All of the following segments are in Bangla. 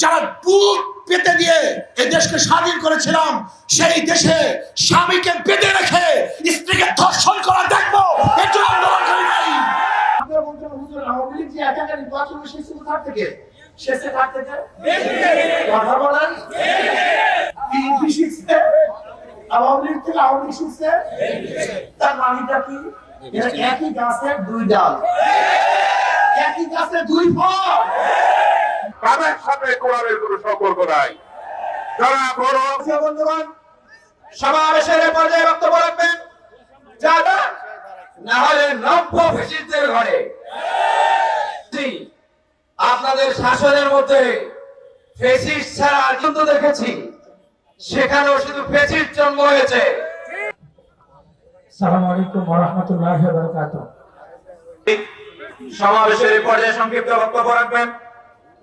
যারা বুক পেতে দিয়ে এই দেশকে স্বাধীন করেছিলাম, সেই দেশে স্বামীকে বেঁধে রেখে স্ত্রীকে ধর্ষণ করা দেখব। থেকে? শিখছে তার কি? একই গাছের দুই ডাল। একই গাছের দুই ফল। তাদের সাথে কোরআনের কোনো সম্পর্ক নাই। যারা বড় বন্ধুগণ সমাবেশের পর্যায়ে বক্তব্য রাখবেন যারা না হলে নব্য ফেসিস্টদের ঘরে। জি, আপনাদের শাসনের মধ্যে ফেসিস্ট ছাড়া আর কিন্তু দেখেছি। সেখানেও শুধু ফেসিস্ট জন্ম হয়েছে। সালাম আলাইকুম ওরহমতুল্লাহ সমাবেশের পর্যায়ে সংক্ষিপ্ত বক্তব্য রাখবেন।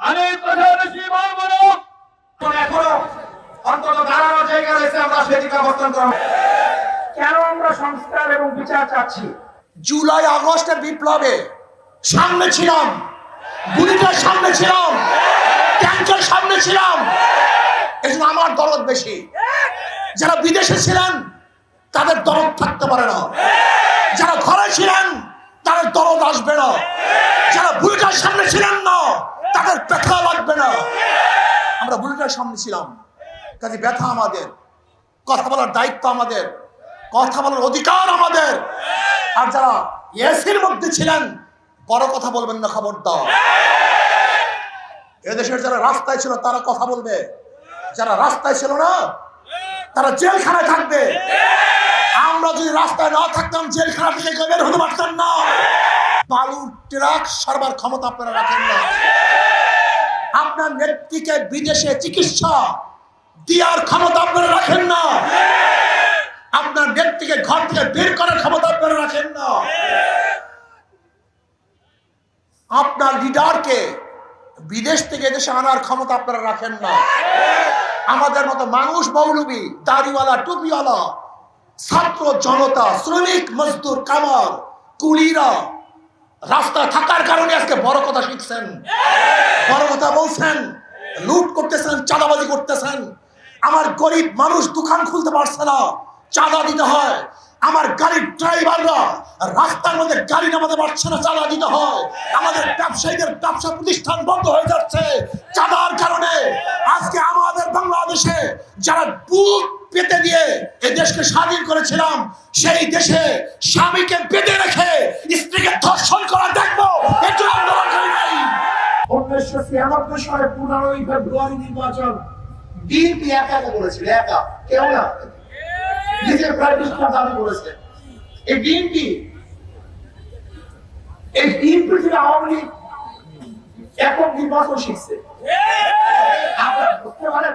আমি কথা বেশি বলব না। এখনও অন্তত দাঁড়ানোর জায়গা রয়েছে আমরা সেদিকে অবস্থান করব। কেন আমরা সংস্কার এবং বিচার চাচ্ছি? জুলাই আগস্টের বিপ্লবে সামনে ছিলাম গুলিটার সামনে ছিলাম ট্যাঙ্কের সামনে ছিলাম। এই জন্য আমার দরদ বেশি। যারা বিদেশে ছিলেন তাদের দরদ থাকতে পারে না। যারা ঘরে ছিলেন তাদের দরদ আসবে না যারা বুড়িটার সামনে ছিলেন না তাদের ব্যথা লাগবে না। আমরা বুড়িটার সামনে ছিলাম। কাজে ব্যথা আমাদের, কথা বলার দায়িত্ব আমাদের, কথা বলার অধিকার আমাদের। আর যারা এসির মধ্যে ছিলেন, বড় কথা বলবেন না খবর দাও এদেশের যারা রাস্তায় ছিল, তারা কথা বলবে। যারা রাস্তায় ছিল না, তারা জেলখানায় থাকবে। আমরা যদি রাস্তায় না থাকতাম, জেলখানা থেকে বের হতে পারতাম না। বালু ট্রাক সরবার ক্ষমতা আপনারা রাখেন না। আপনার নেত্রীকে বিদেশে চিকিৎসা দেওয়ার ক্ষমতা আপনারা রাখেন না। আপনার নেত্রীকে ঘর থেকে বের করার ক্ষমতা আপনারা রাখেন না। আপনার লিডারকে বিদেশ থেকে দেশে আনার ক্ষমতা আপনারা রাখেন না। আমাদের মতো মানুষ মৌলবী, দাড়িওয়ালা, টুপিওয়ালা, ছাত্র জনতা, শ্রমিক, মজদুর, কামার, কুলিরা রাস্তায় থাকার কারণে আজকে বড় কথা শিখছেন। বড় কথা বলছেন। লুট করতেছেন, চাঁদাবাজি করতেছেন। আমার গরিব মানুষ দোকান খুলতে পারছে না। চাঁদা দিতে হয়। আমার গাড়ির ড্রাইভাররা রাস্তার মধ্যে গাড়ি নামাতে পারছে না, চাঁদা দিতে হয়। আমাদের ব্যবসায়ীদের ব্যবসা প্রতিষ্ঠান বন্ধ হয়ে যাচ্ছে চাঁদার কারণে। আজকে আমাদের বাংলাদেশে যারা বুক পেতে দিয়ে এই দেশকে স্বাধীন করেছিলাম, সেই দেশে স্বামীকে বেঁধে রেখে স্ত্রীকে ধর্ষণ করা দেখব। নিজের এই এই আওয়ামী লীগ একক নির্বাচন শিখছে। আপনারা বুঝতে পারেন?